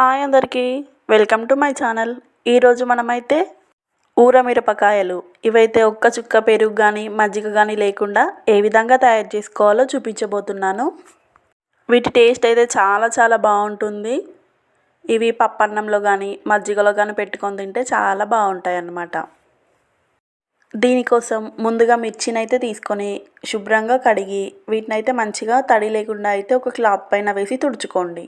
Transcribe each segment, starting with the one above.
Hi అందరికీ. Welcome to my channel. ఈరోజు మనమైతే ఊర మిరపకాయలు ఇవైతే ఒక్క చుక్క పెరుగు కానీ మజ్జిగ కానీ లేకుండా ఏ విధంగా తయారు చేసుకోవాలో చూపించబోతున్నాను. వీటి టేస్ట్ అయితే చాలా చాలా బాగుంటుంది. ఇవి పప్పన్నంలో కానీ మజ్జిగలో కానీ పెట్టుకొని తింటే చాలా బాగుంటాయి అన్నమాట దీనికోసం ముందుగా మిర్చిని అయితే తీసుకొని శుభ్రంగా కడిగి వీటిని అయితే మంచిగా తడి లేకుండా అయితే ఒక క్లాత్ పైన వేసి తుడుచుకోండి.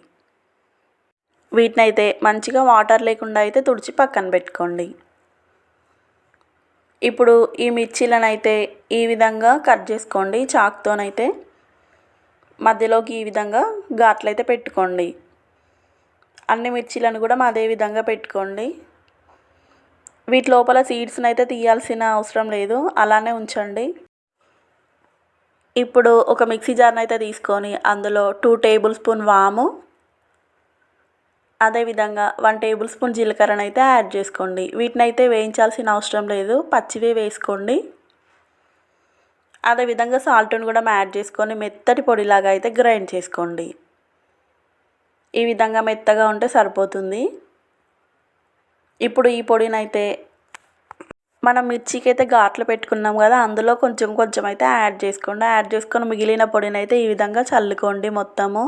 వీటిని అయితే మంచిగా వాటర్ లేకుండా అయితే తుడిచి పక్కన పెట్టుకోండి. ఇప్పుడు ఈ మిర్చీలనైతే ఈ విధంగా కట్ చేసుకోండి. చాక్తోనైతే మధ్యలోకి ఈ విధంగా ఘాట్లయితే పెట్టుకోండి. అన్ని మిర్చీలను కూడా అదే విధంగా పెట్టుకోండి. వీటి లోపల సీడ్స్ని అయితే తీయాల్సిన అవసరం లేదు. అలానే ఉంచండి. ఇప్పుడు ఒక మిక్సీ జార్ని అయితే తీసుకొని అందులో టూ టేబుల్ స్పూన్ వాము అదేవిధంగా వన్ టేబుల్ స్పూన్ జీలకర్రను అయితే యాడ్ చేసుకోండి. వీటిని అయితే వేయించాల్సిన అవసరం లేదు. పచ్చివే వేసుకోండి. అదేవిధంగా సాల్ట్ని కూడా యాడ్ చేసుకొని మెత్తటి పొడిలాగా అయితే గ్రైండ్ చేసుకోండి. ఈ విధంగా మెత్తగా ఉంటే సరిపోతుంది. ఇప్పుడు ఈ పొడిని అయితే మనం మిర్చికి అయితే ఘాట్లు పెట్టుకున్నాం కదా అందులో కొంచెం కొంచెం అయితే యాడ్ చేసుకోండి. యాడ్ చేసుకొని మిగిలిన పొడిని అయితే ఈ విధంగా చల్లుకోండి మొత్తము.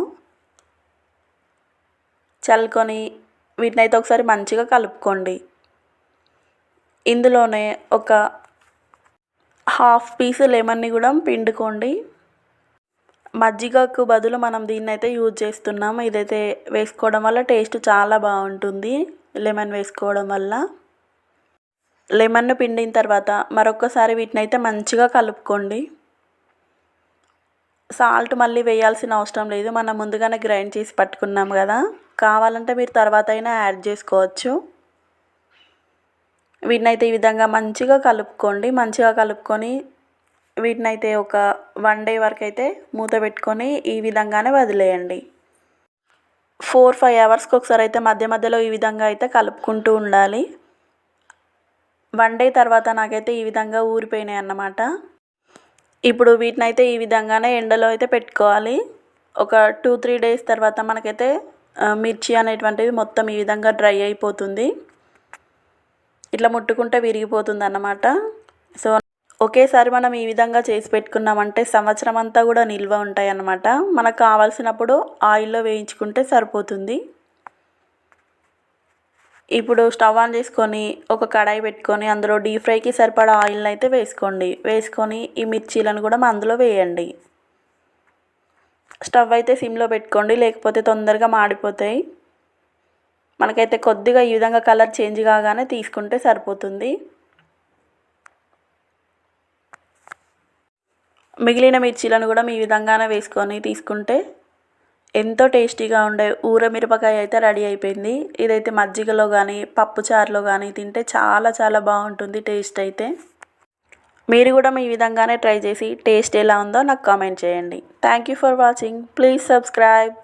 చల్లుకొని వీటిని అయితే ఒకసారి మంచిగా కలుపుకోండి. ఇందులోనే ఒక హాఫ్ పీస్ లెమన్ని కూడా పిండుకోండి. మజ్జిగకు బదులు మనం దీన్ని అయితే యూజ్ చేస్తున్నాం. ఇదైతే వేసుకోవడం వల్ల టేస్ట్ చాలా బాగుంటుంది. లెమన్ వేసుకోవడం వల్ల. లెమన్ను పిండిన తర్వాత మరొకసారి వీటిని అయితే మంచిగా కలుపుకోండి. సాల్ట్ మళ్ళీ వేయాల్సిన అవసరం లేదు. మనం ముందుగానే గ్రైండ్ చేసి పట్టుకున్నాం కదా. కావాలంటే మీరు తర్వాత అయినా యాడ్ చేసుకోవచ్చు. వీటిని అయితే ఈ విధంగా మంచిగా కలుపుకోండి. మంచిగా కలుపుకొని వీటిని అయితే ఒక వన్ డే వరకు అయితే మూత పెట్టుకొని ఈ విధంగానే వదిలేయండి. ఫోర్ ఫైవ్ అవర్స్కి ఒకసారి అయితే మధ్య మధ్యలో ఈ విధంగా అయితే కలుపుకుంటూ ఉండాలి. వన్ డే తర్వాత నాకైతే ఈ విధంగా ఊరిపోయినాయి అన్నమాట. ఇప్పుడు వీటిని అయితే ఈ విధంగానే ఎండలో అయితే పెట్టుకోవాలి. ఒక టూ త్రీ డేస్ తర్వాత మనకైతే మిర్చి అనేటువంటిది మొత్తం ఈ విధంగా డ్రై అయిపోతుంది. ఇట్లా ముట్టుకుంటే విరిగిపోతుంది అన్నమాట సో ఒకేసారి మనం ఈ విధంగా చేసి పెట్టుకున్నామంటే సంవత్సరం అంతా కూడా నిల్వ ఉంటాయి అన్నమాట మనకు కావాల్సినప్పుడు ఆయిల్లో వేయించుకుంటే సరిపోతుంది. ఇప్పుడు స్టవ్ ఆన్ చేసుకొని ఒక కడాయి పెట్టుకొని అందులో డీప్ ఫ్రైకి సరిపడా ఆయిల్ని అయితే వేసుకోండి. వేసుకొని ఈ మిర్చీలను కూడా అందులో వేయండి. స్టవ్ అయితే సిమ్లో పెట్టుకోండి లేకపోతే తొందరగా మాడిపోతాయి. మనకైతే కొద్దిగా ఈ విధంగా కలర్ చేంజ్ కాగానే తీసుకుంటే సరిపోతుంది. మిగిలిన మిర్చీలను కూడా మీ విధంగానే వేసుకొని తీసుకుంటే ఎంతో టేస్టీగా ఉండే ఊర మిరపకాయ అయితే రెడీ అయిపోయింది. ఇదైతే మజ్జిగలో కానీ పప్పు చారులో కానీ తింటే చాలా చాలా బాగుంటుంది టేస్ట్ అయితే. మీరు కూడా మీ విధంగానే ట్రై చేసి టేస్ట్ ఎలా ఉందో నాకు కామెంట్ చేయండి. Thank you for watching please subscribe